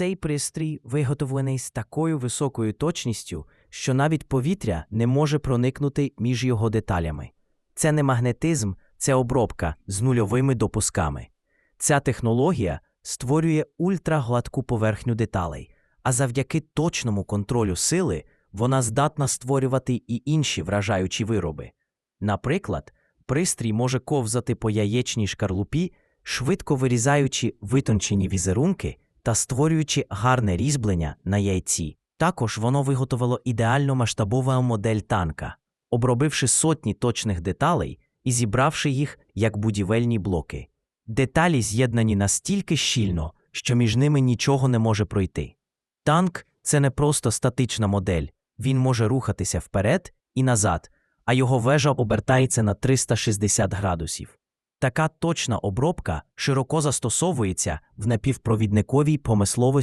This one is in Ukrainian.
Цей пристрій виготовлений з такою високою точністю, що навіть повітря не може проникнути між його деталями. Це не магнетизм, це обробка з нульовими допусками. Ця технологія створює ультрагладку поверхню деталей, а завдяки точному контролю сили вона здатна створювати і інші вражаючі вироби. Наприклад, пристрій може ковзати по яєчній шкарлупі, швидко вирізаючи витончені візерунки та створюючи гарне різьблення на яйці. Також воно виготовило ідеально масштабовану модель танка, обробивши сотні точних деталей і зібравши їх як будівельні блоки. Деталі з'єднані настільки щільно, що між ними нічого не може пройти. Танк це не просто статична модель, він може рухатися вперед і назад, а його вежа обертається на 360 градусів. Така точна обробка широко застосовується в напівпровідниковій промисловості